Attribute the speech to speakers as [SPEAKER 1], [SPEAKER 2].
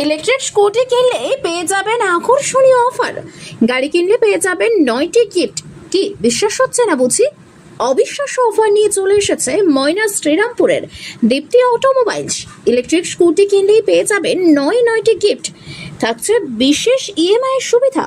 [SPEAKER 1] Electric scooty কিনলে পেয়ে যাবেন আকর্ষণীয় অফার গাড়ি কিনলে পেয়ে যাবেন নয়টি গিফট কি, বিশ্বাস হচ্ছে না বুঝি? অবিশ্বাস্য অফার নিয়ে চলে এসেছে ময়না শ্রীরামপুরের দীপ্তি অটোমোবাইলস ইলেকট্রিক স্কুটি কিনলেই পেয়ে যাবেন নয় নয়টি গিফট থাকছে বিশেষ ইএমআই সুবিধা।